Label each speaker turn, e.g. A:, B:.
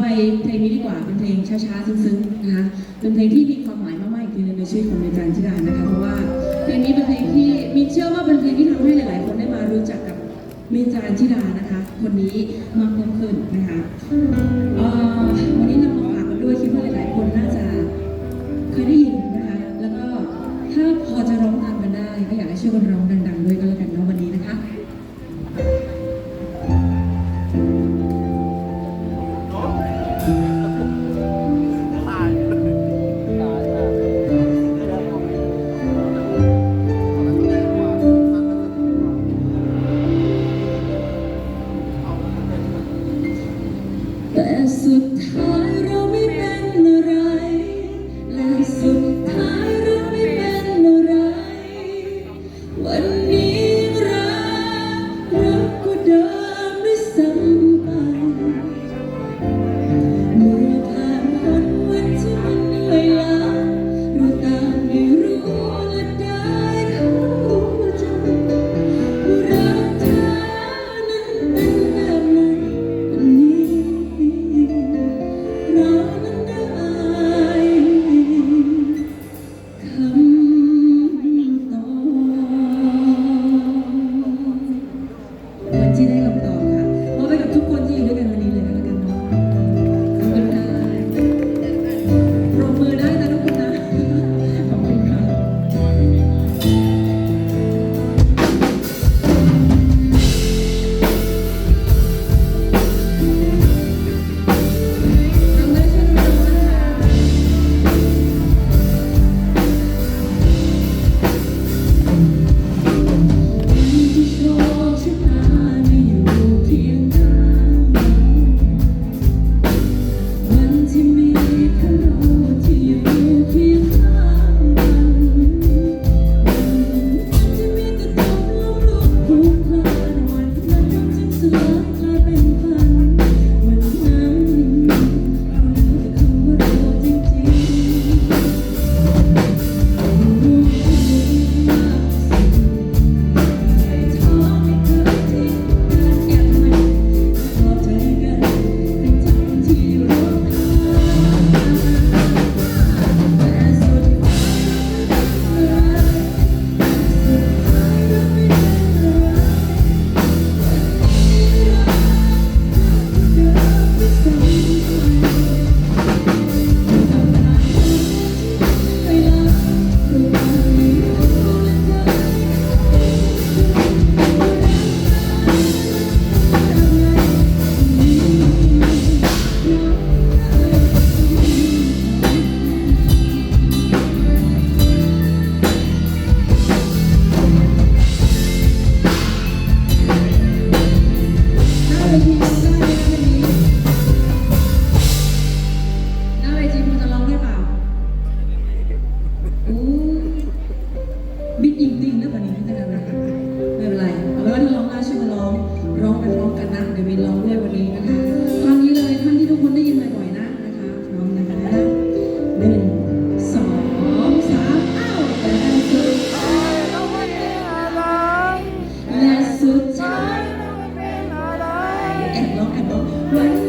A: ไปเพลงนี้ดีกว่าเป็นเพลงช้าๆซึ้งๆนะคะเป็นเพลงที่มีความหมายมากๆอีกทีหนึงในชีวิตของเมจันชิดานะคะเพราะว่าเพลงนี้เป็นเพลงที่มีเชื่อว่าเป็นเพลงที่ทำให้หลายๆ คนได้มารู้จักกับเมจันชิดานะคะ คนนี้มากเพิ่มขึ้นนะคะวันนี้นำมาฝากกันด้วยคิดว่าหลายๆ คนน่าจะเคยได้ยินนะคะ แล้วก็ถ้าพอจะร้องตามกันได้ก็อยากให้ช่วยกันร้อง แต่สุดท้ายเราไม่ บิดยิงติงนะวันนี้ไม่เป็นไรไม่เป็นไรเอาเป็นว่าถ้าร้องได้ช่วยมาร้องร้องไปพร้อมกันนะเดี๋ยวมีร้องด้วยวันนี้นะคะคราวนี้เลยท่านที่ทุกคนได้ยินบ่อยๆนะนะคะพร้อมนะคะหนึ่งสองสามอ้าวแต่สุดท้ายเราไม่เป็นอะไรและสุดท้ายเราไม่เป็นอะไรแอบร้องแอบร้อง